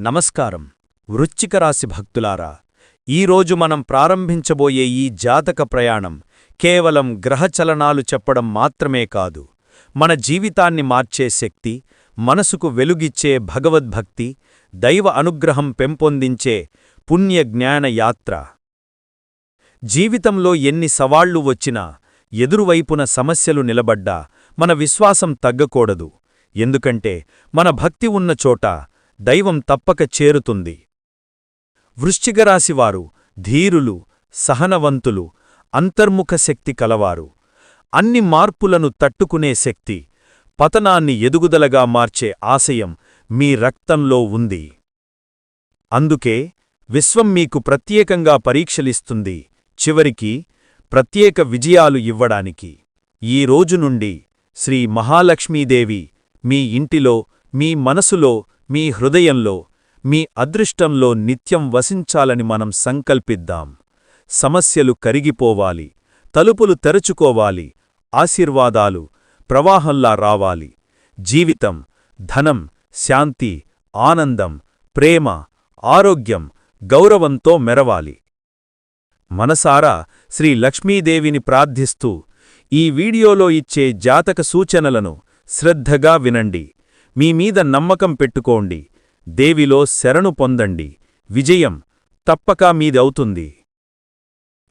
నమస్కారం. వృశ్చిక రాశి భక్తులారా ఈరోజు మనం ప్రారంభించబోయే ఈ జాతక ప్రయాణం కేవలం గ్రహచలనాలు చెప్పడం మాత్రమే కాదు. మన జీవితాన్ని మార్చే శక్తి మనసుకు వెలుగిచ్చే భగవద్భక్తి దైవ అనుగ్రహం పెంపొందించే పుణ్యజ్ఞానయాత్ర యాత్ర. జీవితంలో ఎన్ని సవాళ్ళు వచ్చినా ఎదురువైపున సమస్యలు నిలబడ్డా మన విశ్వాసం తగ్గకూడదు. ఎందుకంటే మన భక్తి ఉన్న చోట దైవం తప్పక చేరుతుంది. వృశ్చికరాశివారు ధీరులు సహనవంతులు అంతర్ముఖ శక్తి కలవారు. అన్ని మార్పులను తట్టుకునే శక్తి పతనాన్ని ఎదుగుదలగా మార్చే ఆశయం మీ రక్తంలో ఉంది. అందుకే విశ్వం మీకు ప్రత్యేకంగా పరీక్షలిస్తుంది. చివరికి ప్రత్యేక విజయాలు ఇవ్వడానికి. ఈ రోజు నుండి శ్రీ మహాలక్ష్మీదేవి మీ ఇంటిలో మీ మనసులో మీ హృదయంలో మీ అదృష్టంలో నిత్యం వసించాలని మనం సంకల్పిద్దాం. సమస్యలు కరిగిపోవాలి తలుపులు తెరుచుకోవాలి ఆశీర్వాదాలు ప్రవాహంలా రావాలి. జీవితం ధనం శాంతి ఆనందం ప్రేమ ఆరోగ్యం గౌరవంతో మెరవాలి. మనసారా శ్రీ లక్ష్మీదేవిని ప్రార్థిస్తూ ఈ వీడియోలో ఇచ్చే జాతక సూచనలను శ్రద్ధగా వినండి. మీమీద నమ్మకం పెట్టుకోండి. దేవిలో శరణు పొందండి. విజయం తప్పక మీదవుతుంది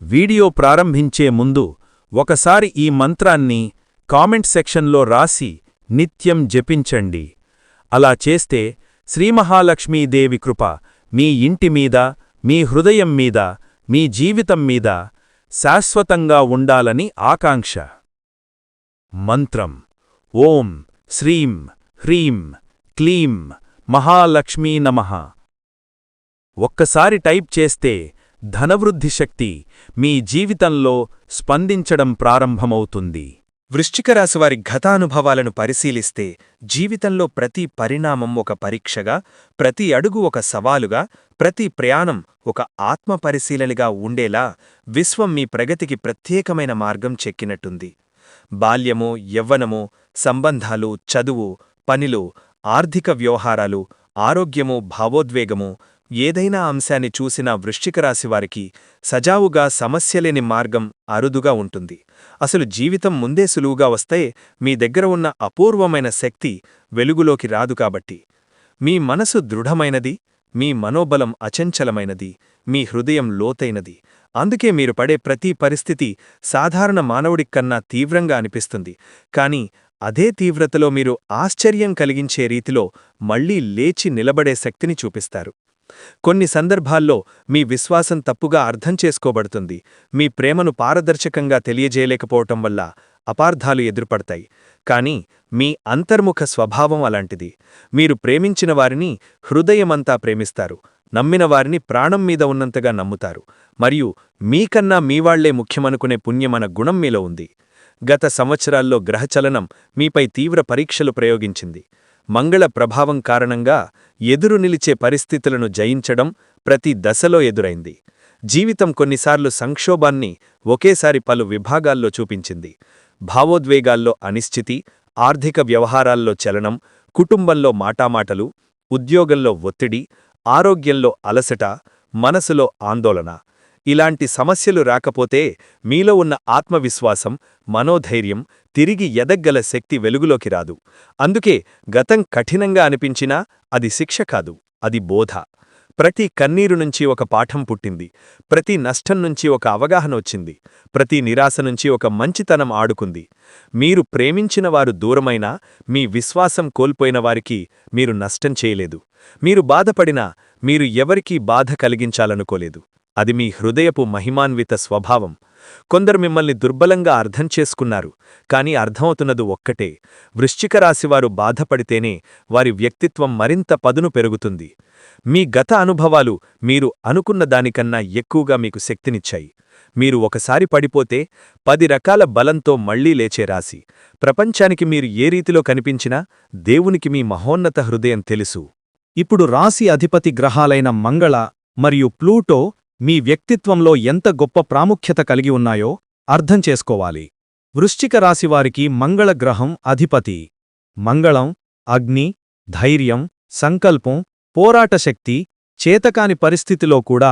వీడియో ప్రారంభించే ముందు ఒకసారి ఈ మంత్రాన్ని కామెంట్ సెక్షన్లో రాసి నిత్యం జపించండి. అలా చేస్తే శ్రీమహాలక్ష్మీదేవి కృప మీ ఇంటిమీద మీ హృదయం మీద మీ జీవితం మీద శాశ్వతంగా ఉండాలని ఆకాంక్ష. మంత్రం. ఓం శ్రీం హ్రీం క్లీం మహాలక్ష్మీ నమః. ఒక్కసారి టైప్ చేస్తే ధనవృద్ధి శక్తి మీ జీవితంలో స్పందించడం ప్రారంభమవుతుంది. వృశ్చికరాశివారి గతానుభవాలను పరిశీలిస్తే జీవితంలో ప్రతి పరిణామం ఒక పరీక్షగా ప్రతి అడుగు ఒక సవాలుగా ప్రతి ప్రయాణం ఒక ఆత్మ పరిశీలనగా ఉండేలా విశ్వం మీ ప్రగతికి ప్రత్యేకమైన మార్గం చెక్కినట్టుంది. బాల్యమో యవ్వనమో సంబంధాలు చదువు పనిలో ఆర్థిక వ్యవహారాలు ఆరోగ్యము భావోద్వేగము ఏదైనా అంశాన్ని చూసినా వృశ్చికరాశివారికి సజావుగా సమస్యలేని మార్గం అరుదుగా ఉంటుంది. అసలు జీవితం ముందే సులువుగా వస్తే మీ దగ్గర ఉన్న అపూర్వమైన శక్తి వెలుగులోకి రాదు కాబట్టి. మీ మనసు దృఢమైనది మీ మనోబలం అచంచలమైనది మీ హృదయం లోతైనది. అందుకే మీరు పడే ప్రతి పరిస్థితి సాధారణ మానవుడికన్నా తీవ్రంగా అనిపిస్తుంది. కాని అదే తీవ్రతలో మీరు ఆశ్చర్యం కలిగించే రీతిలో మళ్ళీ లేచి నిలబడే శక్తిని చూపిస్తారు. కొన్ని సందర్భాల్లో మీ విశ్వాసం తప్పుగా అర్థం చేసుకోబడుతుంది. మీ ప్రేమను పారదర్శకంగా తెలియజేయలేకపోవటం వల్ల అపార్థాలు ఎదురుపడతాయి. కాని మీ అంతర్ముఖ స్వభావం అలాంటిది. మీరు ప్రేమించిన వారిని హృదయమంతా ప్రేమిస్తారు. నమ్మిన వారిని ప్రాణం మీద ఉన్నంతగా నమ్ముతారు. మరియు మీకన్నా మీవాళ్ళే ముఖ్యమనుకునే పుణ్యమన గుణం మీలో ఉంది. గత సంవత్సరాల్లో గ్రహచలనం మీపై తీవ్ర పరీక్షలు ప్రయోగించింది. మంగళ ప్రభావం కారణంగా ఎదురు నిలిచే పరిస్థితులను జయించడం ప్రతి దశలో ఎదురైంది. జీవితం కొన్నిసార్లు సంక్షోభాన్ని ఒకేసారి పలు విభాగాల్లో చూపించింది. భావోద్వేగాల్లో అనిశ్చితి ఆర్థిక వ్యవహారాల్లో చలనం కుటుంబంలో మాటామాటలు ఉద్యోగంలో ఒత్తిడి ఆరోగ్యంలో అలసట మనసులో ఆందోళన. ఇలాంటి సమస్యలు రాకపోతే మీలో ఉన్న ఆత్మవిశ్వాసం మనోధైర్యం తిరిగి ఎదగ్గల శక్తి వెలుగులోకి రాదు. అందుకే గతం కఠినంగా అనిపించినా అది శిక్ష కాదు అది బోధ. ప్రతి కన్నీరు నుంచి ఒక పాఠం పుట్టింది. ప్రతి నష్టం నుంచి ఒక అవగాహన వచ్చింది. ప్రతి నిరాశ నుంచి ఒక మంచితనం ఆడుకుంది. మీరు ప్రేమించిన వారు దూరమైనా మీ విశ్వాసం కోల్పోయిన వారికి మీరు నష్టం చేయలేదు. మీరు బాధపడినా మీరు ఎవరికీ బాధ కలిగించాలనుకోలేదు. అది మీ హృదయపు మహిమాన్విత స్వభావం. కొందరు మిమ్మల్ని దుర్బలంగా అర్థం చేసుకున్నారు కాని అర్థమవుతున్నది ఒక్కటే. వృశ్చిక రాశివారు బాధపడితేనే వారి వ్యక్తిత్వం మరింత పదును పెరుగుతుంది. మీ గత అనుభవాలు మీరు అనుకున్న దానికన్నా ఎక్కువగా మీకు శక్తినిచ్చాయి. మీరు ఒకసారి పడిపోతే పది రకాల బలంతో మళ్ళీ లేచే రాశి. ప్రపంచానికి మీరు ఏ రీతిలో కనిపించినా దేవునికి మీ మహోన్నత హృదయం తెలుసు. ఇప్పుడు రాశి అధిపతి గ్రహాలైన మంగళ మరియు ప్లూటో మీ వ్యక్తిత్వంలో ఎంత గొప్ప ప్రాముఖ్యత కలిగి ఉన్నాయో అర్థం చేసుకోవాలి. వృశ్చిక రాశివారికి మంగళగ్రహం అధిపతి. మంగళం అగ్ని ధైర్యం సంకల్పం పోరాట శక్తి చేతకాని పరిస్థితిలో కూడా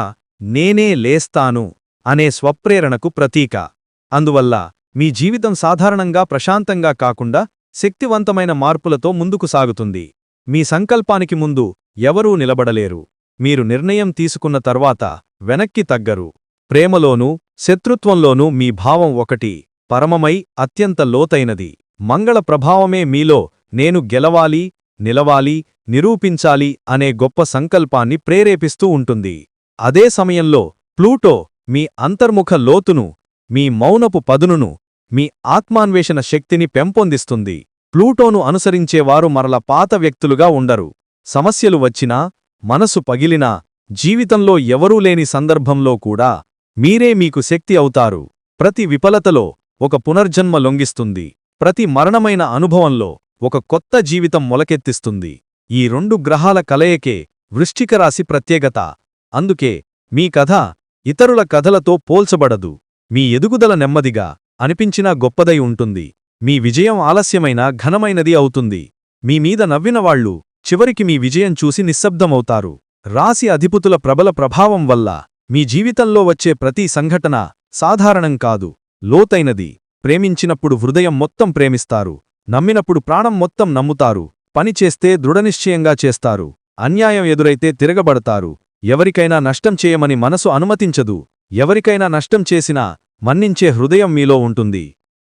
నేనే లేస్తాను అనే స్వప్రేరణకు ప్రతీక. అందువల్ల మీ జీవితం సాధారణంగా ప్రశాంతంగా కాకుండా శక్తివంతమైన మార్పులతో ముందుకు సాగుతుంది. మీ సంకల్పానికి ముందు ఎవరూ నిలబడలేరు. మీరు నిర్ణయం తీసుకున్న తర్వాత వెనక్కి తగ్గరు. ప్రేమలోనూ శత్రుత్వంలోనూ మీ భావం ఒకటి పరమమై అత్యంత లోతైనది. మంగళ ప్రభావమే మీలో నేను గెలవాలి నిలవాలి నిరూపించాలి అనే గొప్ప సంకల్పాన్ని ప్రేరేపిస్తూ ఉంటుంది. అదే సమయంలో ప్లూటో మీ అంతర్ముఖ లోతును మీ మౌనపు పదునును మీ ఆత్మాన్వేషణ శక్తిని పెంపొందిస్తుంది. ప్లూటోను అనుసరించేవారు మరల పాత వ్యక్తులుగా ఉండరు. సమస్యలు వచ్చినా మనసు పగిలినా జీవితంలో ఎవరూ లేని సందర్భంలో కూడా మీరే మీకు శక్తి అవుతారు. ప్రతి విఫలతలో ఒక పునర్జన్మ లొంగిస్తుంది. ప్రతి మరణమైన అనుభవంలో ఒక కొత్త జీవితం మొలకెత్తిస్తుంది. ఈ రెండు గ్రహాల కలయికే వృశ్చికరాశి ప్రత్యేకత. అందుకే మీ కథ ఇతరుల కథలతో పోల్చబడదు. మీ ఎదుగుదల నెమ్మదిగా అనిపించినా గొప్పదై ఉంటుంది. మీ విజయం ఆలస్యమైన ఘనమైనది అవుతుంది. మీమీద నవ్వినవాళ్ళు చివరికి మీ విజయం చూసి నిశ్శబ్దమవుతారు. రాశి అధిపతుల ప్రబల ప్రభావం వల్ల మీ జీవితంలో వచ్చే ప్రతి సంఘటన సాధారణం కాదు. లోతైనది. ప్రేమించినప్పుడు హృదయం మొత్తం ప్రేమిస్తారు. నమ్మినప్పుడు ప్రాణం మొత్తం నమ్ముతారు. పనిచేస్తే దృఢనిశ్చయంగా చేస్తారు. అన్యాయం ఎదురైతే తిరగబడతారు. ఎవరికైనా నష్టం చేయమని మనసు అనుమతించదు. ఎవరికైనా నష్టం చేసినా మన్నించే హృదయం మీలో ఉంటుంది.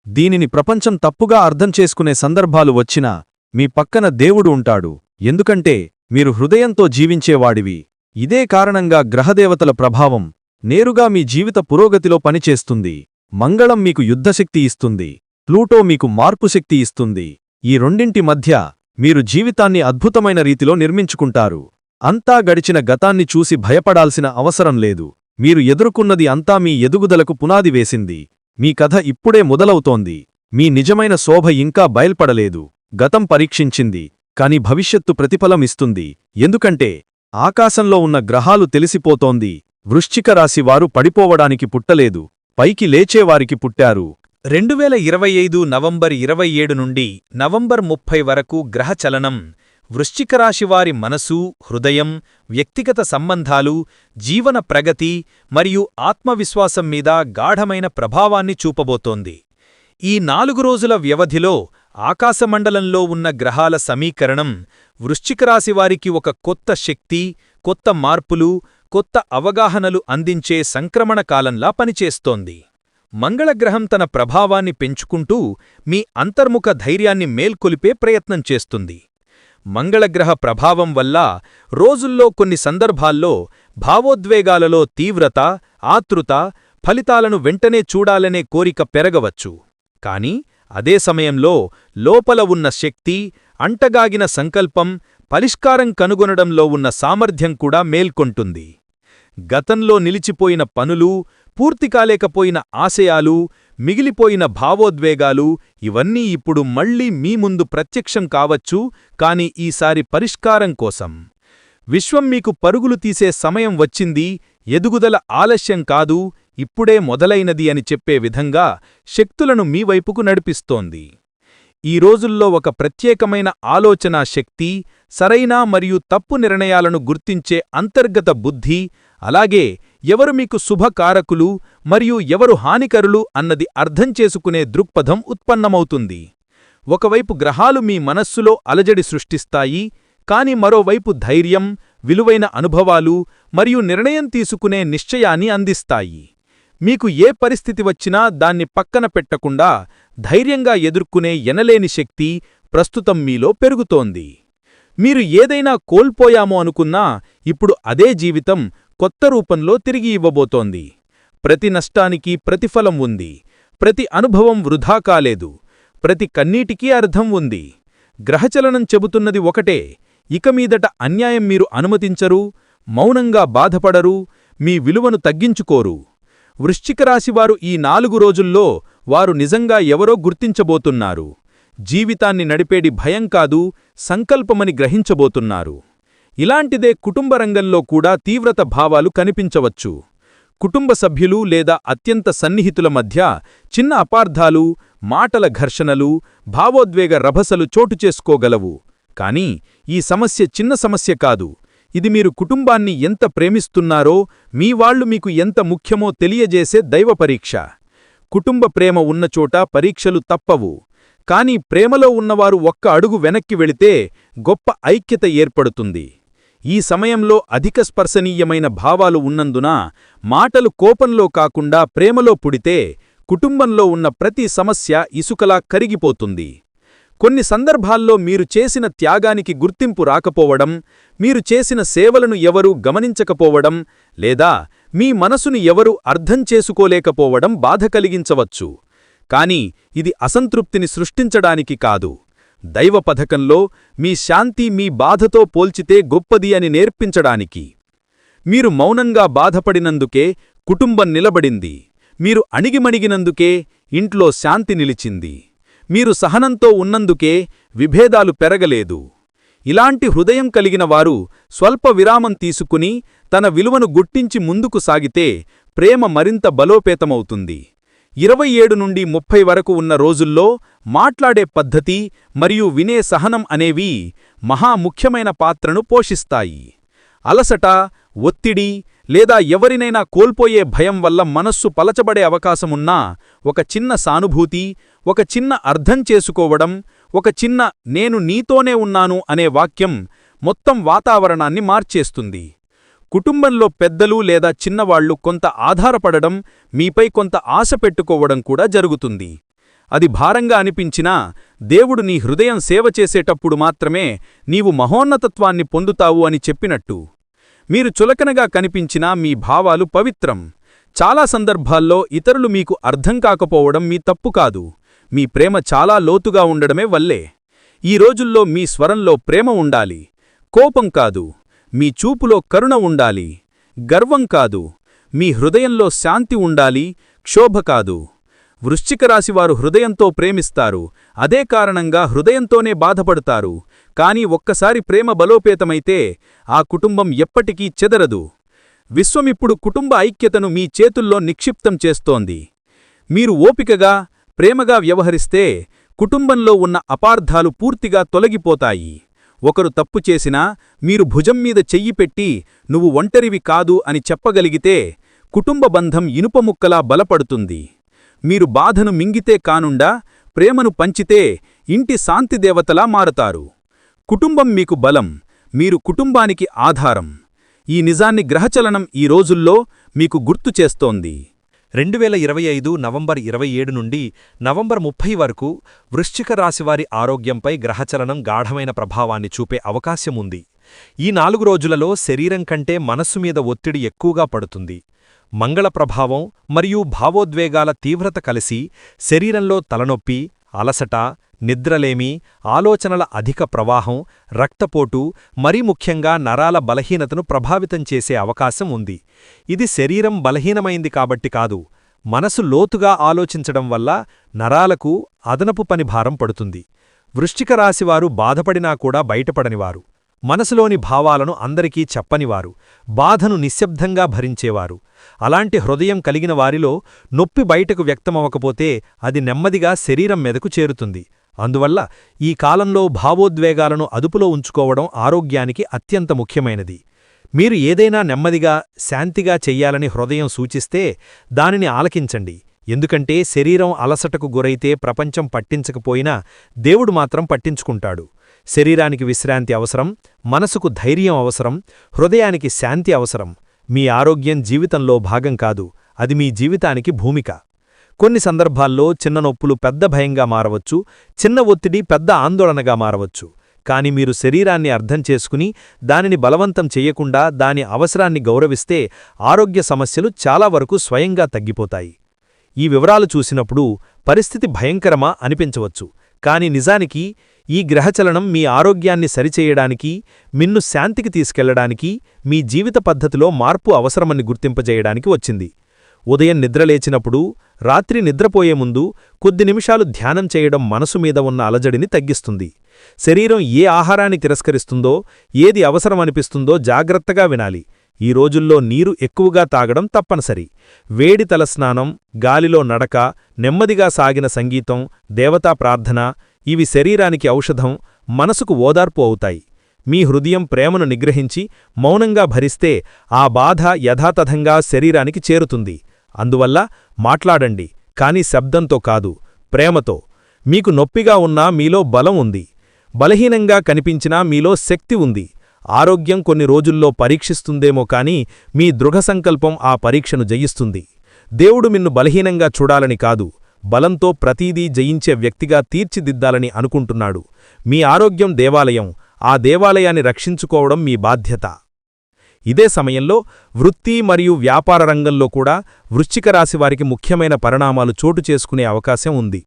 దీనిని ప్రపంచం తప్పుగా అర్థం చేసుకునే సందర్భాలు వచ్చినా మీ పక్కన దేవుడు ఉంటాడు. ఎందుకంటే మీరు హృదయంతో జీవించేవాడివి. ఇదే కారణంగా గ్రహదేవతల ప్రభావం నేరుగా మీ జీవిత పురోగతిలో పనిచేస్తుంది. మంగళం మీకు యుద్ధశక్తి ఇస్తుంది. ప్లూటో మీకు మార్పు శక్తి ఇస్తుంది. ఈ రెండింటి మధ్య మీరు జీవితాన్ని అద్భుతమైన రీతిలో నిర్మించుకుంటారు. అంతా గడిచిన గతాన్ని చూసి భయపడాల్సిన అవసరం లేదు. మీరు ఎదుర్కొన్నది అంతా మీ ఎదుగుదలకు పునాది వేసింది. మీ కథ ఇప్పుడే మొదలవుతోంది. మీ నిజమైన శోభ ఇంకా బయల్పడలేదు. గతం పరీక్షించింది. కాని భవిష్యత్తు ప్రతిఫలం ఇస్తుంది. ఎందుకంటే ఆకాశంలో ఉన్న గ్రహాలు తెలిసిపోతోంది. వృశ్చిక రాశివారు పడిపోవడానికి పుట్టలేదు. పైకి లేచేవారికి పుట్టారు. రెండువేల ఇరవై ఐదు నవంబర్ ఇరవై ఏడు నుండి నవంబర్ ముప్పై వరకు గ్రహచలనం వృశ్చికరాశివారి మనసు హృదయం వ్యక్తిగత సంబంధాలు జీవన ప్రగతి మరియు ఆత్మవిశ్వాసం మీద గాఢమైన ప్రభావాన్ని చూపబోతోంది. ఈ నాలుగు రోజుల వ్యవధిలో ఆకాశమండలంలో ఉన్న గ్రహాల సమీకరణం వృశ్చికరాశివారికి ఒక కొత్త శక్తి కొత్త మార్పులు కొత్త అవగాహనలు అందించే సంక్రమణ కాలంలా పనిచేస్తోంది. మంగళగ్రహం తన ప్రభావాన్ని పెంచుకుంటూ మీ అంతర్ముఖ ధైర్యాన్ని మేల్కొలిపే ప్రయత్నం చేస్తుంది. మంగళగ్రహ ప్రభావం వల్ల రోజుల్లో కొన్ని సందర్భాల్లో భావోద్వేగాలలో తీవ్రత ఆతృత ఫలితాలను వెంటనే చూడాలనే కోరిక పెరగవచ్చు. కాని అదే సమయంలో లోపల ఉన్న శక్తి అంటగాగిన సంకల్పం పరిష్కారం కనుగొనడంలో ఉన్న సామర్థ్యం కూడా మేల్కొంటుంది. గతంలో నిలిచిపోయిన పనులు పూర్తికాలేకపోయిన ఆశయాలు మిగిలిపోయిన భావోద్వేగాలు ఇవన్నీ ఇప్పుడు మళ్ళీ మీ ముందు ప్రత్యక్షం కావచ్చు కాని ఈసారి పరిష్కారం కోసం. విశ్వం మీకు పరుగులు తీసే సమయం వచ్చింది ఎదుగుదల ఆలస్యం కాదు ఇప్పుడే మొదలైనది అని చెప్పే విధంగా శక్తులను మీ వైపుకు నడిపిస్తోంది. ఈ రోజుల్లో ఒక ప్రత్యేకమైన ఆలోచనా శక్తి సరైన మరియు తప్పు నిర్ణయాలను గుర్తించే అంతర్గత బుద్ధి అలాగే ఎవరు మీకు శుభకారకులు మరియు ఎవరు హానికరులు అన్నది అర్థం చేసుకునే దృక్పథం ఉత్పన్నమవుతుంది. ఒకవైపు గ్రహాలు మీ మనస్సులో అలజడి సృష్టిస్తాయి కాని మరోవైపు ధైర్యం విలువైన అనుభవాలు మరియు నిర్ణయం తీసుకునే నిశ్చయాన్ని అందిస్తాయి. మీకు ఏ పరిస్థితి వచ్చినా దాన్ని పక్కన పెట్టకుండా ధైర్యంగా ఎదుర్కొనే ఎనలేని శక్తి ప్రస్తుతం మీలో పెరుగుతోంది. మీరు ఏదైనా కోల్పోయామో అనుకున్నా ఇప్పుడు అదే జీవితం కొత్త రూపంలో తిరిగి ఇవ్వబోతోంది. ప్రతి నష్టానికి ప్రతిఫలం ఉంది. ప్రతి అనుభవం వృధా కాలేదు. ప్రతి కన్నీటికీ అర్థం ఉంది. గ్రహచలనం చెబుతున్నది ఒకటే. ఇకమీదట అన్యాయం మీరు అనుమతించరు మౌనంగా బాధపడరు మీ విలువను తగ్గించుకోరు. వృశ్చికరాశివారు ఈ నాలుగు రోజుల్లో వారు నిజంగా ఎవరో గుర్తించబోతున్నారు. జీవితాన్ని నడిపేడి భయం కాదు సంకల్పమని గ్రహించబోతున్నారు. ఇలాంటిదే కుటుంబ రంగంలో కూడా తీవ్రత భావాలు కనిపించవచ్చు. కుటుంబ సభ్యులు లేదా అత్యంత సన్నిహితుల మధ్య చిన్న అపార్థాలు మాటల ఘర్షణలు భావోద్వేగ రభసలు చోటు చేసుకోగలవు. కాని ఈ సమస్య చిన్న సమస్య కాదు. ఇది మీరు కుటుంబాన్ని ఎంత ప్రేమిస్తున్నారో మీ వాళ్ళు మీకు ఎంత ముఖ్యమో తెలియజేసే దైవ పరీక్ష. కుటుంబ ప్రేమ ఉన్నచోట పరీక్షలు తప్పవు. కాని ప్రేమలో ఉన్నవారు ఒక్క అడుగు వెనక్కి వెళితే గొప్ప ఐక్యత ఏర్పడుతుంది. ఈ సమయంలో అధిక స్పర్శనీయమైన భావాలు ఉన్నందున మాటలు కోపంలో కాకుండా ప్రేమలో పుడితే కుటుంబంలో ఉన్న ప్రతి సమస్య ఇసుకలా కరిగిపోతుంది. కొన్ని సందర్భాల్లో మీరు చేసిన త్యాగానికి గుర్తింపు రాకపోవడం మీరు చేసిన సేవలను ఎవరూ గమనించకపోవడం లేదా మీ మనసును ఎవరూ అర్థం చేసుకోలేకపోవడం బాధ కలిగించవచ్చు. కాని ఇది అసంతృప్తిని సృష్టించడానికి కాదు. దైవ పథకంలో మీ శాంతి మీ బాధతో పోల్చితే గొప్పది అని నేర్పించడానికి. మీరు మౌనంగా బాధపడినందుకే కుటుంబం నిలబడింది. మీరు అణిగిమణిగినందుకే ఇంట్లో శాంతి నిలిచింది. మీరు సహనంతో ఉన్నందుకే విభేదాలు పెరగలేదు. ఇలాంటి హృదయం కలిగిన వారు స్వల్ప విరామం తీసుకుని తన విలువను గుట్టించి ముందుకు సాగితే ప్రేమ మరింత బలోపేతమవుతుంది. ఇరవై ఏడు నుండి ముప్పై వరకు ఉన్న రోజుల్లో మాట్లాడే పద్ధతి మరియు వినే సహనం అనేవి మహా ముఖ్యమైన పాత్రను పోషిస్తాయి. అలసట ఒత్తిడి లేదా ఎవరినైనా కోల్పోయే భయం వల్ల మనస్సు పలచబడే అవకాశమున్నా ఒక చిన్న సానుభూతి ఒక చిన్న అర్థం చేసుకోవడం ఒక చిన్న నేను నీతోనే ఉన్నాను అనే వాక్యం మొత్తం వాతావరణాన్ని మార్చేస్తుంది. కుటుంబంలో పెద్దలు లేదా చిన్నవాళ్ళు కొంత ఆధారపడడం మీపై కొంత ఆశ పెట్టుకోవడం కూడా జరుగుతుంది. అది భారంగా అనిపించినా దేవుడు నీ హృదయం సేవ చేసేటప్పుడు మాత్రమే నీవు మహోన్నతత్వాన్ని పొందుతావు అని చెప్పినట్టు. మీరు చులకనగా కనిపించినా మీ భావాలు పవిత్రం. చాలా సందర్భాల్లో ఇతరులు మీకు అర్థం కాకపోవడం మీ తప్పు కాదు. మీ ప్రేమ చాలా లోతుగా ఉండడమే వల్లే. ఈ రోజుల్లో మీ స్వరంలో ప్రేమ ఉండాలి. కోపం కాదు. మీ చూపులో కరుణ ఉండాలి. గర్వం కాదు. మీ హృదయంలో శాంతి ఉండాలి. క్షోభ కాదు. వృశ్చికరాశివారు హృదయంతో ప్రేమిస్తారు. అదే కారణంగా హృదయంతోనే బాధపడతారు. కాని ఒక్కసారి ప్రేమ బలోపేతమైతే ఆ కుటుంబం ఎప్పటికీ చెదరదు. విశ్వమిప్పుడు కుటుంబ ఐక్యతను మీ చేతుల్లో నిక్షిప్తం చేస్తోంది. మీరు ఓపికగా ప్రేమగా వ్యవహరిస్తే కుటుంబంలో ఉన్న అపార్థాలు పూర్తిగా తొలగిపోతాయి. ఒకరు తప్పు చేసినా మీరు భుజం మీద చెయ్యి పెట్టి నువ్వు ఒంటరివి కాదు అని చెప్పగలిగితే కుటుంబ బంధం ఇనుపముక్కలా బలపడుతుంది. మీరు బాధను మింగితే కానుండా ప్రేమను పంచితే ఇంటి శాంతిదేవతలా మారతారు. కుటుంబం మీకు బలం మీరు కుటుంబానికి ఆధారం. ఈ నిజాన్ని గ్రహచలనం ఈ రోజుల్లో మీకు గుర్తు చేస్తోంది. రెండు వేల ఇరవై ఐదు నవంబర్ ఇరవై ఏడు నుండి నవంబర్ ముప్పై వరకు వృశ్చిక రాశివారి ఆరోగ్యంపై గ్రహచలనం గాఢమైన ప్రభావాన్ని చూపే అవకాశముంది ఈ నాలుగు రోజులలో శరీరం కంటే మనస్సు మీద ఒత్తిడి ఎక్కువగా పడుతుంది. మంగళ ప్రభావం మరియు భావోద్వేగాల తీవ్రత కలిసి శరీరంలో తలనొప్పి అలసట నిద్రలేమి ఆలోచనల అధిక ప్రవాహం రక్తపోటు మరీ ముఖ్యంగా నరాల బలహీనతను ప్రభావితం చేసే అవకాశం ఉంది. ఇది శరీరం బలహీనమైంది కాబట్టి కాదు మనసు లోతుగా ఆలోచించడం వల్ల నరాలకు అదనపు పని భారం పడుతుంది. వృష్టిక రాశివారు బాధపడినా కూడా బయటపడనివారు. మనసులోని భావాలను అందరికీ చెప్పనివారు. బాధను నిశ్శబ్దంగా భరించేవారు. అలాంటి హృదయం కలిగిన వారిలో నొప్పి బయటకు వ్యక్తమవకపోతే అది నెమ్మదిగా శరీరం మెదకు చేరుతుంది. అందువల్ల ఈ కాలంలో భావోద్వేగాలను అదుపులో ఉంచుకోవడం ఆరోగ్యానికి అత్యంత ముఖ్యమైనది. మీరు ఏదైనా నెమ్మదిగా శాంతిగా చెయ్యాలని హృదయం సూచిస్తే దానిని ఆలకించండి. ఎందుకంటే శరీరం అలసటకు గురైతే ప్రపంచం పట్టించకపోయినా దేవుడు మాత్రం పట్టించుకుంటాడు. శరీరానికి విశ్రాంతి అవసరం మనసుకు ధైర్యం అవసరం హృదయానికి శాంతి అవసరం. మీ ఆరోగ్యం జీవితంలో భాగం కాదు అది మీ జీవితానికి భూమిక. కొన్ని సందర్భాల్లో చిన్న నొప్పులు పెద్ద భయంగా మారవచ్చు చిన్న ఒత్తిడి పెద్ద ఆందోళనగా మారవచ్చు. కాని మీరు శరీరాన్ని అర్థం చేసుకుని దానిని బలవంతం చెయ్యకుండా దాని అవసరాన్ని గౌరవిస్తే ఆరోగ్య సమస్యలు చాలా వరకు స్వయంగా తగ్గిపోతాయి. ఈ వివరాలు చూసినప్పుడు పరిస్థితి భయంకరమా అనిపించవచ్చు. కాని నిజానికి ఈ గ్రహచలనం మీ ఆరోగ్యాన్ని సరిచేయడానికి మిన్ను శాంతికి తీసుకెళ్ళడానికి మీ జీవిత పద్ధతిలో మార్పు అవసరమని గుర్తింపజేయడానికి వచ్చింది. ఉదయం నిద్రలేచినప్పుడు రాత్రి నిద్రపోయే ముందు కొద్ది నిమిషాలు ధ్యానం చేయడం మనసు మీద ఉన్న అలజడిని తగ్గిస్తుంది. శరీరం ఏ ఆహారాన్ని తిరస్కరిస్తుందో ఏది అవసరమనిపిస్తుందో జాగ్రత్తగా వినాలి. ఈ రోజుల్లో నీరు ఎక్కువగా తాగడం తప్పనిసరి. వేడి తలస్నానం గాలిలో నడక నెమ్మదిగా సాగిన సంగీతం దేవతా ప్రార్థన ఇవి శరీరానికి ఔషధం మనసుకు ఓదార్పు అవుతాయి. మీ హృదయం ప్రేమను నిగ్రహించి మౌనంగా భరిస్తే ఆ బాధ యథాతథంగా శరీరానికి చేరుతుంది. అందువల్ల మాట్లాడండి కాని శబ్దంతో కాదు ప్రేమతో. మీకు నొప్పిగా ఉన్నా మీలో బలం ఉంది. బలహీనంగా కనిపించినా మీలో శక్తి ఉంది. ఆరోగ్యం కొన్ని రోజుల్లో పరీక్షిస్తుందేమో కాని మీ దృఢసంకల్పం ఆ పరీక్షను జయిస్తుంది. దేవుడు మిన్ను బలహీనంగా చూడాలని కాదు బలంతో ప్రతీదీ జయించే వ్యక్తిగా తీర్చిదిద్దాలని అనుకుంటున్నాడు. మీ ఆరోగ్యం దేవాలయం ఆ దేవాలయాన్ని రక్షించుకోవడం మీ బాధ్యత. ఇదే సమయంలో వృత్తి మరియు వ్యాపార రంగంలో కూడా వృశ్చిక రాశివారికి ముఖ్యమైన పరిణామాలు చోటు చేసుకునే అవకాశం ఉంది.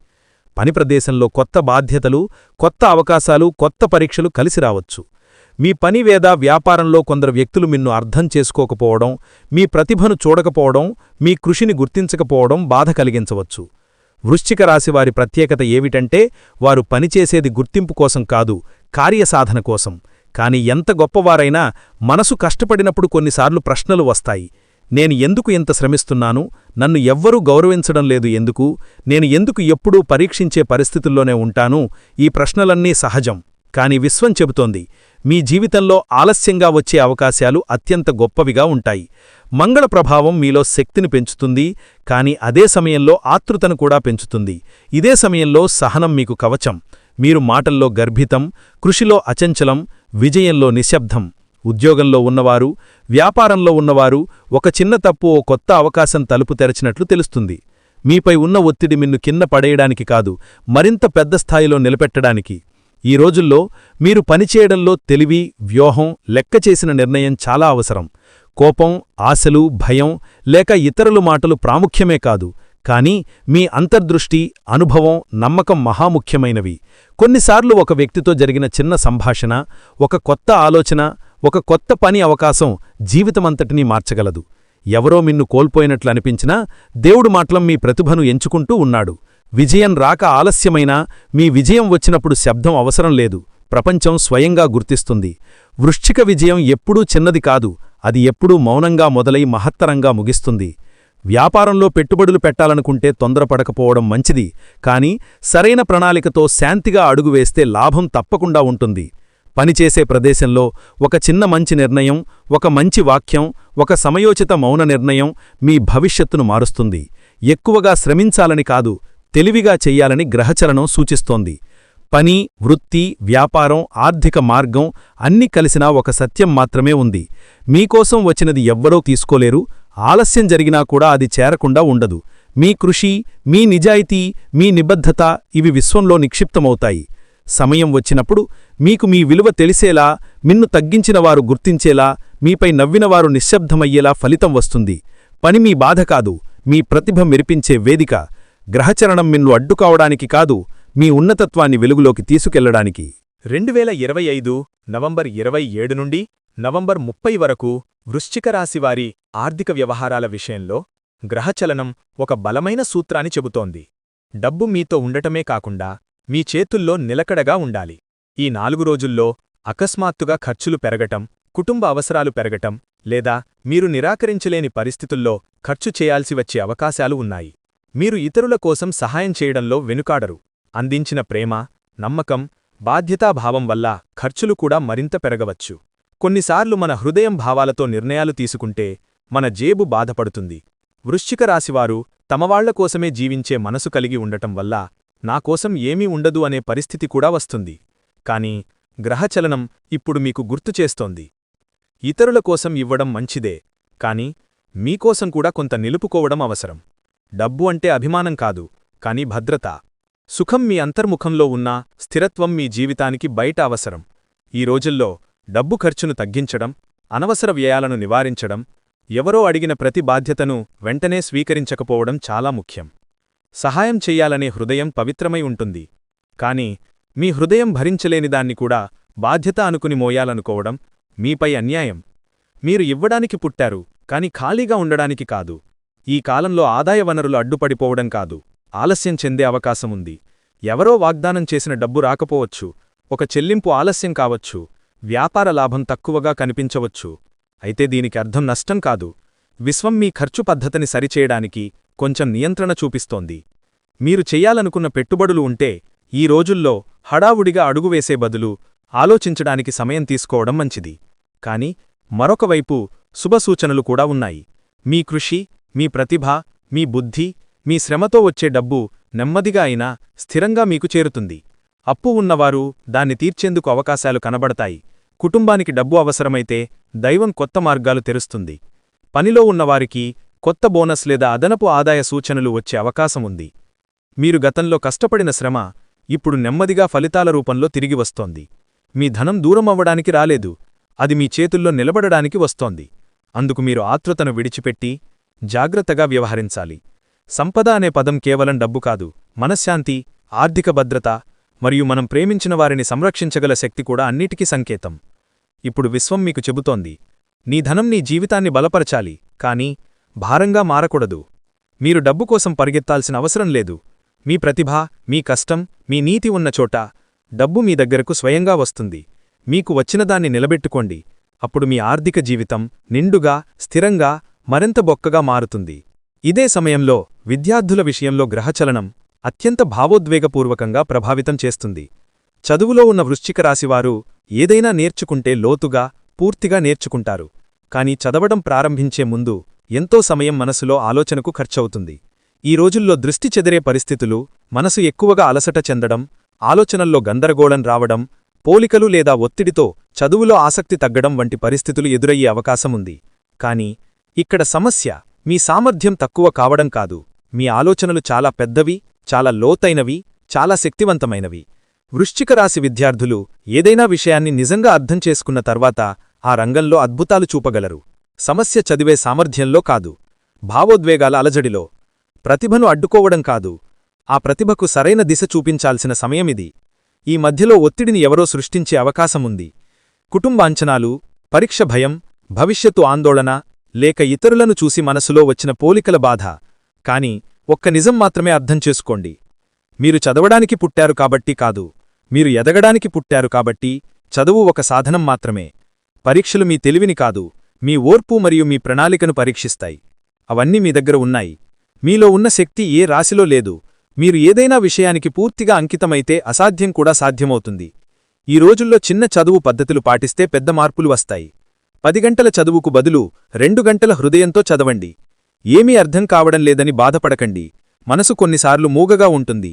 పని ప్రదేశంలో కొత్త బాధ్యతలు కొత్త అవకాశాలు కొత్త పరీక్షలు కలిసి రావచ్చు. మీ పని వేదా వ్యాపారంలో కొందరు వ్యక్తులు మిన్ను అర్థం చేసుకోకపోవడం మీ ప్రతిభను చూడకపోవడం మీ కృషిని గుర్తించకపోవడం బాధ కలిగించవచ్చు. వృశ్చిక రాశివారి ప్రత్యేకత ఏమిటంటే వారు పనిచేసేది గుర్తింపు కోసం కాదు కార్యసాధన కోసం. కాని ఎంత గొప్పవారైనా మనసు కష్టపడినప్పుడు కొన్నిసార్లు ప్రశ్నలు వస్తాయి. నేను ఎందుకు ఇంత శ్రమిస్తున్నాను? నన్ను ఎవ్వరూ గౌరవించడం లేదు ఎందుకు? నేను ఎందుకు ఎప్పుడూ పరీక్షించే పరిస్థితుల్లోనే ఉంటాను? ఈ ప్రశ్నలన్నీ సహజం. కాని విశ్వం చెబుతోంది మీ జీవితంలో ఆలస్యంగా వచ్చే అవకాశాలు అత్యంత గొప్పవిగా ఉంటాయి. మంగళ ప్రభావం మీలో శక్తిని పెంచుతుంది కాని అదే సమయంలో ఆతృతను కూడా పెంచుతుంది. ఇదే సమయంలో సహనం మీకు కవచం. మీరు మాటల్లో గర్భితం కృషిలో అచంచలం విజయంలో నిశ్శబ్దం. ఉద్యోగంలో ఉన్నవారు వ్యాపారంలో ఉన్నవారు ఒక చిన్న తప్పు ఓ కొత్త అవకాశం తలుపు తెరచినట్లు తెలుస్తుంది. మీపై ఉన్న ఒత్తిడి మిన్ను కింద పడేయడానికి కాదు మరింత పెద్ద స్థాయిలో నిలబెట్టడానికి. ఈ రోజుల్లో మీరు పనిచేయడంలో తెలివి వ్యూహం లెక్కచేసిన నిర్ణయం చాలా అవసరం. కోపం ఆశలు భయం లేక ఇతరులు మాటలు ప్రాముఖ్యమే కాదు కాని మీ అంతర్దృష్టి అనుభవం నమ్మకం మహాముఖ్యమైనవి. కొన్నిసార్లు ఒక వ్యక్తితో జరిగిన చిన్న సంభాషణ ఒక కొత్త ఆలోచన ఒక కొత్త పని అవకాశం జీవితమంతటినీ మార్చగలదు. ఎవరో మిన్ను కోల్పోయినట్లు అనిపించినా దేవుడు మాట్లం మీ ప్రతిభను ఎంచుకుంటూ ఉన్నాడు. విజయం రాక ఆలస్యమైనా మీ విజయం వచ్చినప్పుడు శబ్దం అవసరం లేదు. ప్రపంచం స్వయంగా గుర్తిస్తుంది. వృశ్చిక విజయం ఎప్పుడూ చిన్నది కాదు. అది ఎప్పుడూ మౌనంగా మొదలై మహత్తరంగా ముగిస్తుంది. వ్యాపారంలో పెట్టుబడులు పెట్టాలనుకుంటే తొందరపడకపోవడం మంచిది కాని సరైన ప్రణాళికతో శాంతిగా అడుగువేస్తే లాభం తప్పకుండా ఉంటుంది. పనిచేసే ప్రదేశంలో ఒక చిన్న మంచి నిర్ణయం ఒక మంచి వాక్యం ఒక సమయోచిత మౌన నిర్ణయం మీ భవిష్యత్తును మారుస్తుంది. ఎక్కువగా శ్రమించాలని కాదు తెలివిగా చెయ్యాలని గ్రహచలనం సూచిస్తోంది. పని వృత్తి వ్యాపారం ఆర్థిక మార్గం అన్ని కలిసినా ఒక సత్యం మాత్రమే ఉంది. మీకోసం వచ్చినది ఎవ్వరూ తీసుకోలేరు ఆలస్యం జరిగినా కూడా అది చేరకుండా ఉండదు. మీ కృషి మీ నిజాయితీ మీ నిబద్ధత ఇవి విశ్వంలో నిక్షిప్తమవుతాయి. సమయం వచ్చినప్పుడు మీకు మీ విలువ తెలిసేలా మిన్ను తగ్గించినవారు గుర్తించేలా మీపై నవ్వినవారు నిశ్శబ్దమయ్యేలా ఫలితం వస్తుంది. పని మీ బాధ కాదు మీ ప్రతిభ మెరిపించే వేదిక. గ్రహచరణం మిన్ను అడ్డుకావడానికి కాదు మీ ఉన్నతత్వాన్ని వెలుగులోకి తీసుకెళ్ళడానికి. రెండువేల ఇరవై ఐదు నవంబర్ ఇరవై ఏడు నుండి నవంబర్ ముప్పై వరకు వృశ్చిక రాశివారి ఆర్థిక వ్యవహారాల విషయంలో గ్రహచలనం ఒక బలమైన సూత్రాన్ని చెబుతోంది. డబ్బు మీతో ఉండటమే కాకుండా మీ చేతుల్లో నిలకడగా ఉండాలి. ఈ నాలుగు రోజుల్లో అకస్మాత్తుగా ఖర్చులు పెరగటం కుటుంబ అవసరాలు పెరగటం లేదా మీరు నిరాకరించలేని పరిస్థితుల్లో ఖర్చు చేయాల్సి వచ్చే అవకాశాలు ఉన్నాయి. మీరు ఇతరుల కోసం సహాయం చేయడంలో వెనుకాడరు. అందించిన ప్రేమ నమ్మకం బాధ్యతాభావం వల్ల ఖర్చులు కూడా మరింత పెరగవచ్చు. కొన్నిసార్లు మన హృదయం భావాలతో నిర్ణయాలు తీసుకుంటే మన జేబు బాధపడుతుంది. వృశ్చిక రాశివారు తమవాళ్ళ కోసమే జీవించే మనసు కలిగి ఉండటం వల్ల నాకోసం ఏమీ ఉండదు అనే పరిస్థితి కూడా వస్తుంది. కాని గ్రహచలనం ఇప్పుడు మీకు గుర్తుచేస్తోంది ఇతరుల కోసం ఇవ్వడం మంచిదే కాని మీకోసం కూడా కొంత నిలుపుకోవడం అవసరం. డబ్బు అంటే అభిమానం కాదు కాని భద్రత. సుఖం మీ అంతర్ముఖంలో ఉన్నా స్థిరత్వం మీ జీవితానికి బయట అవసరం. ఈ రోజుల్లో డబ్బు ఖర్చును తగ్గించడం అనవసర వ్యయాలను నివారించడం ఎవరో అడిగిన ప్రతి బాధ్యతను వెంటనే స్వీకరించకపోవడం చాలా ముఖ్యం. సహాయం చెయ్యాలనే హృదయం పవిత్రమై ఉంటుంది. కాని మీ హృదయం భరించలేనిదాన్ని కూడా బాధ్యత అనుకుని మోయాలనుకోవడం మీపై అన్యాయం. మీరు ఇవ్వడానికి పుట్టారు కాని ఖాళీగా ఉండడానికి కాదు. ఈ కాలంలో ఆదాయ వనరులు అడ్డుపడిపోవడం కాదు. ఆలస్యం చెందే అవకాశముంది ఎవరో వాగ్దానం చేసిన డబ్బు రాకపోవచ్చు ఒక చెల్లింపు ఆలస్యం కావచ్చు వ్యాపార లాభం తక్కువగా కనిపించవచ్చు. అయితే దీనికి అర్థం నష్టం కాదు. విశ్వం మీ ఖర్చు పద్ధతిని సరిచేయడానికి కొంచెం నియంత్రణ చూపిస్తోంది. మీరు చెయ్యాలనుకున్న పెట్టుబడులు ఉంటే ఈ రోజుల్లో హడావుడిగా అడుగువేసే బదులు ఆలోచించడానికి సమయం తీసుకోవడం మంచిది. కాని మరొకవైపు శుభసూచనలు కూడా ఉన్నాయి. మీ కృషి మీ ప్రతిభ మీ బుద్ధి మీ శ్రమతో వచ్చే డబ్బు నెమ్మదిగా అయినా స్థిరంగా మీకు చేరుతుంది. అప్పు ఉన్నవారు దాన్ని తీర్చేందుకు అవకాశాలు కనబడతాయి. కుటుంబానికి డబ్బు అవసరమైతే దైవం కొత్త మార్గాలు తెరుస్తుంది. పనిలో ఉన్నవారికి కొత్త బోనస్ లేదా అదనపు ఆదాయ సూచనలు వచ్చే అవకాశం ఉంది. మీరు గతంలో కష్టపడిన శ్రమ ఇప్పుడు నెమ్మదిగా ఫలితాల రూపంలో తిరిగి వస్తోంది. మీ ధనం దూరమవ్వడానికి రాలేదు. అది మీ చేతుల్లో నిలబడడానికి వస్తోంది. అందుకు మీరు ఆతృతను విడిచిపెట్టి జాగ్రత్తగా వ్యవహరించాలి. సంపద అనే పదం కేవలం డబ్బు కాదు మనశ్శాంతి ఆర్థిక భద్రత మరియు మనం ప్రేమించిన వారిని సంరక్షించగల శక్తి కూడా అన్నిటికీ సంకేతం. ఇప్పుడు విశ్వం మీకు చెబుతోంది. నీ ధనం నీ జీవితాన్ని బలపరచాలి కాని భారంగా మారకూడదు. మీరు డబ్బు కోసం పరిగెత్తాల్సిన అవసరం లేదు. మీ ప్రతిభ మీ కష్టం మీ నీతి ఉన్న చోట డబ్బు మీ దగ్గరకు స్వయంగా వస్తుంది. మీకు వచ్చినదాన్ని నిలబెట్టుకోండి. అప్పుడు మీ ఆర్థిక జీవితం నిండుగా స్థిరంగా మరింత బొక్కగా మారుతుంది. ఇదే సమయంలో విద్యార్థుల విషయంలో గ్రహచలనం అత్యంత భావోద్వేగపూర్వకంగా ప్రభావితం చేస్తుంది. చదువులో ఉన్న వృశ్చిక రాశివారు ఏదైనా నేర్చుకుంటే లోతుగా పూర్తిగా నేర్చుకుంటారు. కాని చదవడం ప్రారంభించే ముందు ఎంతో సమయం మనసులో ఆలోచనకు ఖర్చవుతుంది. ఈ రోజుల్లో దృష్టి చెదిరే పరిస్థితులు మనసు ఎక్కువగా అలసట చెందడం ఆలోచనల్లో గందరగోళం రావడం పోలికలు లేదా ఒత్తిడితో చదువులో ఆసక్తి తగ్గడం వంటి పరిస్థితులు ఎదురయ్యే అవకాశముంది కాని ఇక్కడ సమస్య మీ సామర్థ్యం తక్కువ కావడం కాదు. మీ ఆలోచనలు చాలా పెద్దవి చాలా లోతైనవి చాలా శక్తివంతమైనవి. వృశ్చిక రాశి విద్యార్థులు ఏదైనా విషయాన్ని నిజంగా అర్థం చేసుకున్న తర్వాత ఆ రంగంలో అద్భుతాలు చూపగలరు. సమస్య చదివే సామర్థ్యంలో కాదు. భావోద్వేగాల అలజడిలో. ప్రతిభను అడ్డుకోవడం కాదు. ఆ ప్రతిభకు సరైన దిశ చూపించాల్సిన సమయమిది ఈ మధ్యలో ఒత్తిడిని ఎవరో సృష్టించే అవకాశముంది కుటుంబాంచనాలు పరీక్ష భయం భవిష్యత్తు ఆందోళన లేక ఇతరులను చూసి మనసులో వచ్చిన పోలికల బాధ. కాని ఒక్క నిజం మాత్రమే అర్థం చేసుకోండి. మీరు చదవడానికి పుట్టారు కాబట్టి కాదు. మీరు ఎదగడానికి పుట్టారు కాబట్టి చదువు ఒక సాధనం మాత్రమే. పరీక్షలు మీ తెలివిని కాదు మీ ఓర్పు మరియు మీ ప్రణాళికను పరీక్షిస్తాయి. అవన్నీ మీ దగ్గర ఉన్నాయి. మీలో ఉన్న శక్తి ఏ రాశిలో లేదు. మీరు ఏదైనా విషయానికి పూర్తిగా అంకితమైతే అసాధ్యం కూడా సాధ్యమవుతుంది. ఈ రోజుల్లో చిన్న చదువు పద్ధతులు పాటిస్తే పెద్ద మార్పులు వస్తాయి. పది గంటల చదువుకు బదులు రెండు గంటల హృదయంతో చదవండి. ఏమీ అర్థం కావడం లేదని బాధపడకండి. మనసు కొన్నిసార్లు మూగగా ఉంటుంది.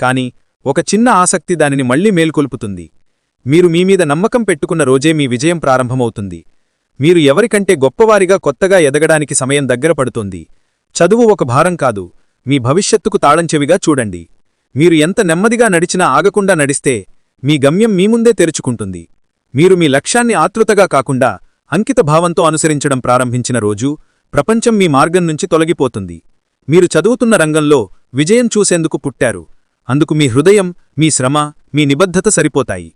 కాని ఒక చిన్న ఆసక్తి దానిని మళ్ళీ మేల్కొల్పుతుంది. మీరు మీమీద నమ్మకం పెట్టుకున్న రోజే మీ విజయం ప్రారంభమవుతుంది. మీరు ఎవరికంటే గొప్పవారిగా కొత్తగా ఎదగడానికి సమయం దగ్గరపడుతుంది చదువు ఒక భారం కాదు. మీ భవిష్యత్తుకు తాళంచెవిగా చూడండి. మీరు ఎంత నెమ్మదిగా నడిచినా ఆగకుండా నడిస్తే మీ గమ్యం మీ ముందే తెరుచుకుంటుంది. మీరు మీ లక్ష్యాన్ని ఆతృతగా కాకుండా అంకిత భావంతో అనుసరించడం ప్రారంభించిన రోజు ప్రపంచం మీ మార్గం నుంచి తొలగిపోతుంది. మీరు చదువుతున్న రంగంలో విజయం చూసేందుకు పుట్టారు. అందుకు మీ హృదయం మీ శ్రమ మీ నిబద్ధత సరిపోతాయి.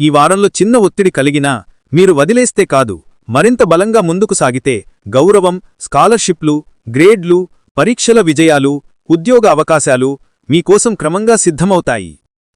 ఈ వారంలో చిన్న ఒత్తిడి కలిగినా మీరు వదిలేస్తే కాదు మరింత బలంగా ముందుకు సాగితే గౌరవం స్కాలర్షిప్లు గ్రేడ్లు పరీక్షల విజయాలు ఉద్యోగ అవకాశాలు మీకోసం క్రమంగా సిద్ధమవుతాయి.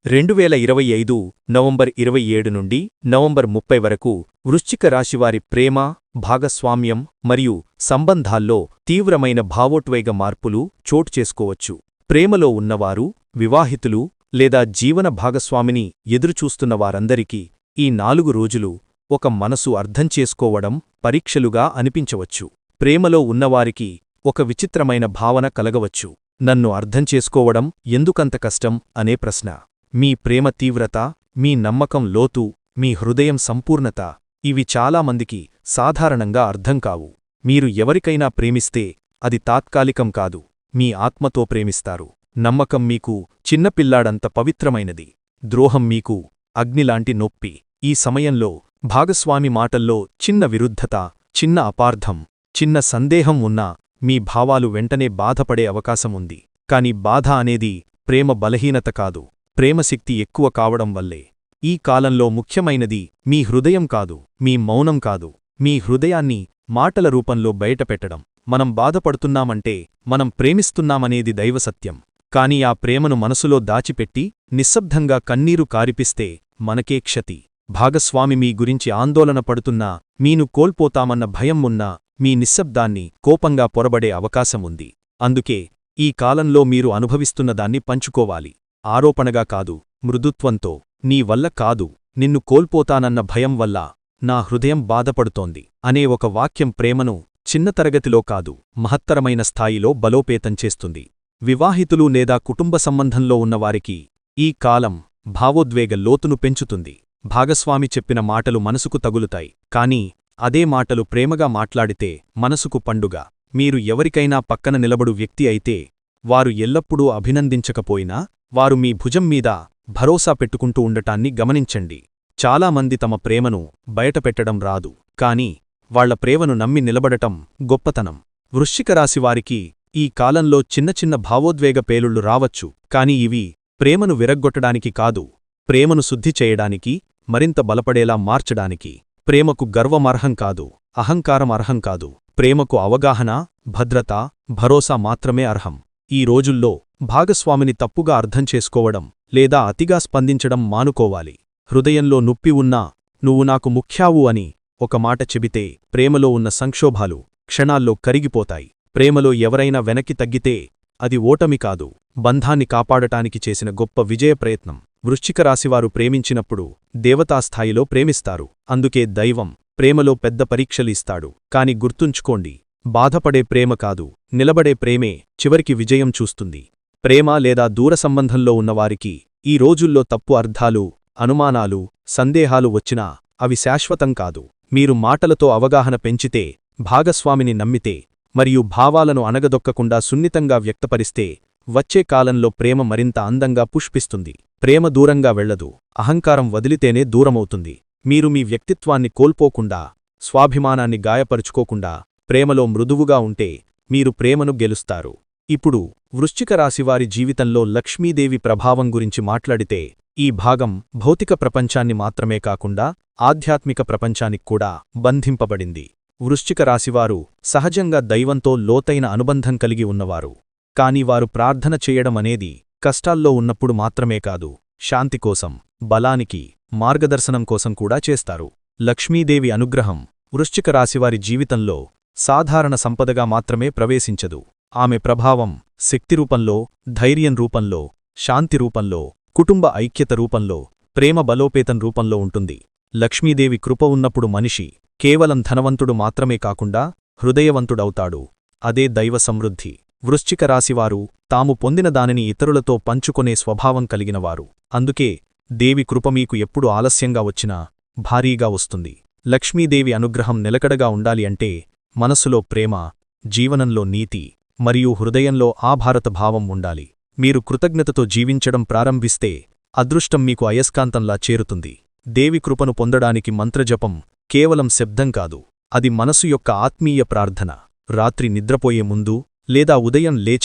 రెండువేల ఇరవై ఐదు నవంబర్ ఇరవై ఏడు నుండి నవంబర్ ముప్పై వరకు వృశ్చిక రాశివారి ప్రేమ భాగస్వామ్యం మరియు సంబంధాల్లో తీవ్రమైన భావోద్వేగ మార్పులు చోటు చేసుకోవచ్చు. ప్రేమలో ఉన్నవారు వివాహితులు లేదా జీవన భాగస్వామిని ఎదురుచూస్తున్న వారందరికీ ఈ నాలుగు రోజులు ఒక మనసు అర్థం చేసుకోవడం పరీక్షలుగా అనిపించవచ్చు. ప్రేమలో ఉన్నవారికి ఒక విచిత్రమైన భావన కలగవచ్చు. నన్ను అర్థం చేసుకోవడం ఎందుకంత కష్టం? అనే ప్రశ్న. మీ ప్రేమ తీవ్రత మీ నమ్మకం లోతు మీ హృదయం సంపూర్ణత ఇవి చాలామందికి సాధారణంగా అర్థం కావు. మీరు ఎవరికైనా ప్రేమిస్తే అది తాత్కాలికం కాదు. మీ ఆత్మతో ప్రేమిస్తారు. నమ్మకం మీకు చిన్నపిల్లాడంత పవిత్రమైనది. ద్రోహం మీకు అగ్నిలాంటి నొప్పి. ఈ సమయంలో భాగస్వామి మాటల్లో చిన్న విరుద్ధత చిన్న అపార్థం చిన్న సందేహం ఉన్నా మీ భావాలు వెంటనే బాధపడే అవకాశముంది కాని బాధ అనేది ప్రేమ బలహీనత కాదు. ప్రేమశక్తి ఎక్కువ కావడం వల్లే. ఈ కాలంలో ముఖ్యమైనది మీ హృదయం కాదు మీ మౌనం కాదు. మీ హృదయాన్ని మాటల రూపంలో బయటపెట్టడం. మనం బాధపడుతున్నామంటే మనం ప్రేమిస్తున్నామనేది దైవసత్యం. కాని ఆ ప్రేమను మనసులో దాచిపెట్టి నిశ్శబ్దంగా కన్నీరు కారిపిస్తే మనకే క్షతి. భాగస్వామి మీ గురించి ఆందోళన పడుతున్నా మీను కోల్పోతామన్న భయం ఉన్నా మీ నిశ్శబ్దాన్ని కోపంగా పొరబడే అవకాశముంది అందుకే ఈ కాలంలో మీరు అనుభవిస్తున్నదాన్ని పంచుకోవాలి. ఆరోపణగా కాదు మృదుత్వంతో నీ వల్ల కాదు నిన్ను కోల్పోతానన్న భయం వల్ల నా హృదయం బాధపడుతోంది అనే ఒక వాక్యం ప్రేమను చిన్న తరగతిలో కాదు మహత్తరమైన స్థాయిలో బలోపేతం చేస్తుంది. వివాహితులు లేదా కుటుంబ సంబంధంలో ఉన్నవారికి ఈ కాలం భావోద్వేగ లోతును పెంచుతుంది. భాగస్వామి చెప్పిన మాటలు మనసుకు తగులుతాయి కాని అదే మాటలు ప్రేమగా మాట్లాడితే మనసుకు పండుగ. మీరు ఎవరికైనా పక్కన నిలబడు వ్యక్తి అయితే వారు ఎల్లప్పుడూ అభినందించకపోయినా వారు మీ భుజం మీద భరోసా పెట్టుకుంటూ ఉండటాన్ని గమనించండి. చాలామంది తమ ప్రేమను బయటపెట్టడం రాదు కాని వాళ్ళ ప్రేమను నమ్మి నిలబడటం గొప్పతనం. వృశ్చికరాశివారికి ఈ కాలంలో చిన్న చిన్న భావోద్వేగ పేలుళ్ళు రావచ్చు కాని ఇవి ప్రేమను విరగ్గొట్టడానికి కాదు ప్రేమను శుద్ధి చేయడానికి మరింత బలపడేలా మార్చడానికి. ప్రేమకు గర్వమర్హం కాదు అహంకారం అర్హం కాదు ప్రేమకు అవగాహన భద్రత భరోసా మాత్రమే అర్హం. ఈ రోజుల్లో భాగస్వామిని తప్పుగా అర్థం చేసుకోవడం లేదా అతిగా స్పందించడం మానుకోవాలి. హృదయంలో నొప్పి ఉన్నా నువ్వు నాకు ముఖ్యావు అని ఒక మాట చెబితే ప్రేమలో ఉన్న సంక్షోభాలు క్షణాల్లో కరిగిపోతాయి. ప్రేమలో ఎవరైనా వెనక్కి తగ్గితే అది ఓటమి కాదు. బంధాన్ని కాపాడటానికి చేసిన గొప్ప విజయ ప్రయత్నం. వృశ్చిక రాశివారు ప్రేమించినప్పుడు దేవతాస్థాయిలో ప్రేమిస్తారు. అందుకే దైవం ప్రేమలో పెద్ద పరీక్షలిస్తాడు కాని గుర్తుంచుకోండి బాధపడే ప్రేమ కాదు. నిలబడే ప్రేమే చివరికి విజయం చూస్తుంది. ప్రేమ లేదా దూర సంబంధంలో ఉన్నవారికి ఈ రోజుల్లో తప్పు అర్థాలు అనుమానాలు సందేహాలు వచ్చినా అవి శాశ్వతం కాదు. మీరు మాటలతో అవగాహన పెంచితే భాగస్వామిని నమ్మితే మరియు భావాలను అనగదొక్కకుండా సున్నితంగా వ్యక్తపరిస్తే వచ్చే కాలంలో ప్రేమ మరింత అందంగా పుష్పిస్తుంది. ప్రేమ దూరంగా వెళ్ళదు అహంకారం వదిలితేనే దూరమవుతుంది. మీరు మీ వ్యక్తిత్వాన్ని కోల్పోకుండా స్వాభిమానాన్ని గాయపరుచుకోకుండా ప్రేమలో మృదువుగా ఉంటే మీరు ప్రేమను గెలుస్తారు. ఇప్పుడు వృశ్చిక రాశివారి జీవితంలో లక్ష్మీదేవి ప్రభావం గురించి మాట్లాడితే ఈ భాగం భౌతిక ప్రపంచాన్ని మాత్రమే కాకుండా ఆధ్యాత్మిక ప్రపంచానికి కూడా బంధింపబడింది. వృశ్చిక రాశివారు సహజంగా దైవంతో లోతైన అనుబంధం కలిగి ఉన్నవారు. కాని వారు ప్రార్థన చేయడమనేది కష్టాల్లో ఉన్నప్పుడు మాత్రమే కాదు శాంతి కోసం బలానికి మార్గదర్శనం కోసం కూడా చేస్తారు. లక్ష్మీదేవి అనుగ్రహం వృశ్చిక రాశివారి జీవితంలో సాధారణ సంపదగా మాత్రమే ప్రవేశించదు. ఆమె ప్రభావం శక్తి రూపంలో ధైర్యం రూపంలో శాంతి రూపంలో కుటుంబ ఐక్యత రూపంలో ప్రేమ బలోపేతం రూపంలో ఉంటుంది. లక్ష్మీదేవి కృప ఉన్నప్పుడు మనిషి కేవలం ధనవంతుడు మాత్రమే కాకుండా హృదయవంతుడవుతాడు. అదే దైవ సమృద్ధి. వృశ్చిక రాశివారు తాము పొందిన దానిని ఇతరులతో పంచుకొనే స్వభావం కలిగినవారు. అందుకే దేవి కృప మీకు ఎప్పుడు ఆలస్యంగా వచ్చినా భారీగా వస్తుంది. లక్ష్మీదేవి అనుగ్రహం నిలకడగా ఉండాలి అంటే మనసులో ప్రేమ జీవనంలో నీతి మరియు హృదయంలో ఆభారత భావం ఉండాలి. మీరు కృతజ్ఞతతో జీవించడం ప్రారంభిస్తే అదృష్టం మీకు అయస్కాంతంలా చేరుతుంది. దేవి కృపను పొందడానికి మంత్రజపం కేవలం శబ్దం కాదు. అది మనసు యొక్క ఆత్మీయ ప్రార్థన. రాత్రి నిద్రపోయే ముందు లేదా ఉదయం లేచిన